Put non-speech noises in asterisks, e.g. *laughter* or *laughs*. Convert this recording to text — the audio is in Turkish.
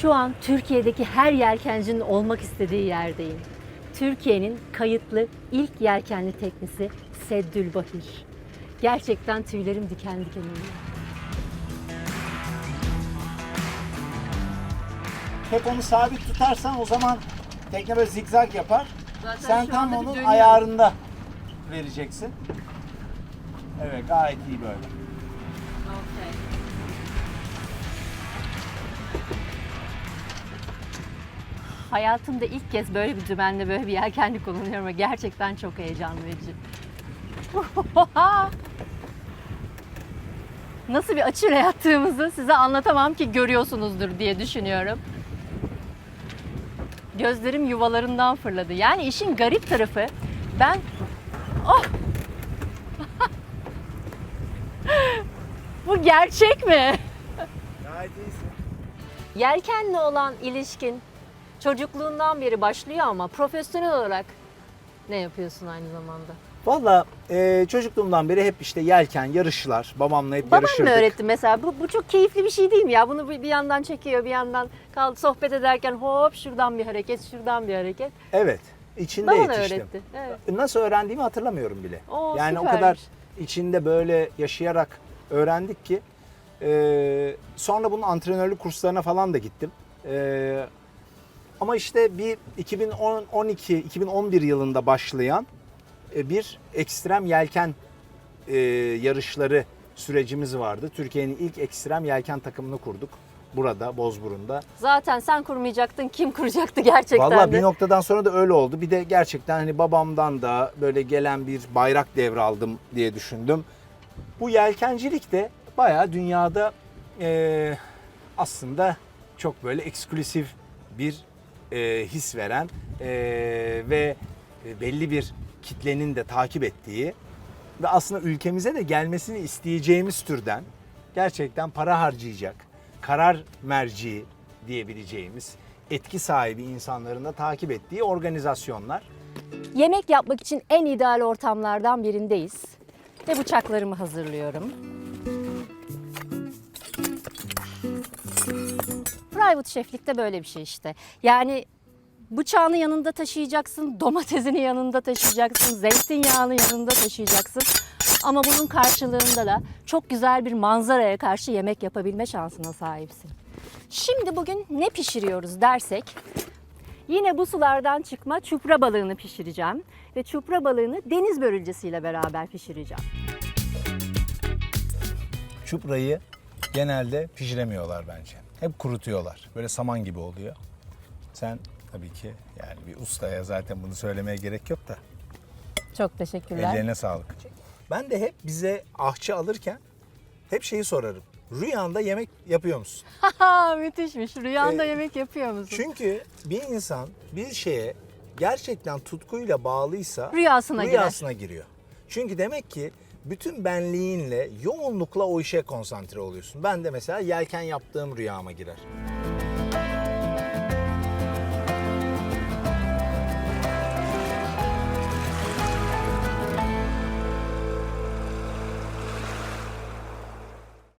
Şu an Türkiye'deki her yelkencinin olmak istediği yerdeyim. Türkiye'nin kayıtlı ilk yelkenli teknesi Seddülbahir. Gerçekten tüylerim diken diken oluyor. Hep onu sabit tutarsan o zaman tekne böyle zigzag yapar. Zaten Sen şu tam anda bir onun dönüyor. ayarında vereceksin. Evet gayet iyi böyle. Hayatımda ilk kez böyle bir dümenle böyle bir yelkenli kullanıyorum ve gerçekten çok heyecan verici. *laughs* Nasıl bir açıyla yattığımızı size anlatamam ki görüyorsunuzdur diye düşünüyorum. Gözlerim yuvalarından fırladı. Yani işin garip tarafı ben Oh! *laughs* Bu gerçek mi? Gayet iyisin. Yelkenle olan ilişkin çocukluğundan beri başlıyor ama profesyonel olarak ne yapıyorsun aynı zamanda? Valla e, çocukluğumdan beri hep işte yelken, yarışlar. Babamla hep Babam yarışırdık. mı öğretti mesela? Bu, bu çok keyifli bir şey değil mi ya? Bunu bir bir yandan çekiyor, bir yandan kaldı sohbet ederken hop şuradan bir hareket, şuradan bir hareket. Evet. içinde Baban yetiştim. öğretti. Evet. Nasıl öğrendiğimi hatırlamıyorum bile. Oo, yani o süpermiş. kadar içinde böyle yaşayarak öğrendik ki. e, sonra bunun antrenörlük kurslarına falan da gittim. E, ama işte bir 2012-2011 yılında başlayan e, bir ekstrem yelken e, yarışları sürecimiz vardı. Türkiye'nin ilk ekstrem yelken takımını kurduk. Burada Bozburun'da. Zaten sen kurmayacaktın, kim kuracaktı gerçekten Vallahi de? bir noktadan sonra da öyle oldu. Bir de gerçekten hani babamdan da böyle gelen bir bayrak devraldım diye düşündüm. Bu yelkencilik de bayağı dünyada eee, aslında çok böyle eksklusif bir eee, his veren eee, ve belli bir kitlenin de takip ettiği ve aslında ülkemize de gelmesini isteyeceğimiz türden gerçekten para harcayacak, karar merci diyebileceğimiz etki sahibi insanların da takip ettiği organizasyonlar. Yemek yapmak için en ideal ortamlardan birindeyiz. Ve bıçaklarımı hazırlıyorum. Private şeflikte böyle bir şey işte. Yani bıçağını yanında taşıyacaksın, domatesini yanında taşıyacaksın, zeytinyağını yanında taşıyacaksın. Ama bunun karşılığında da çok güzel bir manzaraya karşı yemek yapabilme şansına sahipsin. Şimdi bugün ne pişiriyoruz dersek Yine bu sulardan çıkma çupra balığını pişireceğim ve çupra balığını deniz börülcesiyle beraber pişireceğim. Çuprayı genelde pişiremiyorlar bence. Hep kurutuyorlar. Böyle saman gibi oluyor. Sen tabii ki yani bir ustaya zaten bunu söylemeye gerek yok da Çok teşekkürler. ellerine sağlık. Ben de hep bize ahçı alırken hep şeyi sorarım. Rüyanda yemek yapıyor musun? *laughs* Müthişmiş. Rüyanda Ee, yemek yapıyor musun? Çünkü bir insan bir şeye gerçekten tutkuyla bağlıysa Rüyasına girer. rüyasına giriyor. Çünkü demek ki bütün benliğinle yoğunlukla o işe konsantre oluyorsun. Ben de mesela yelken yaptığım rüyama girer.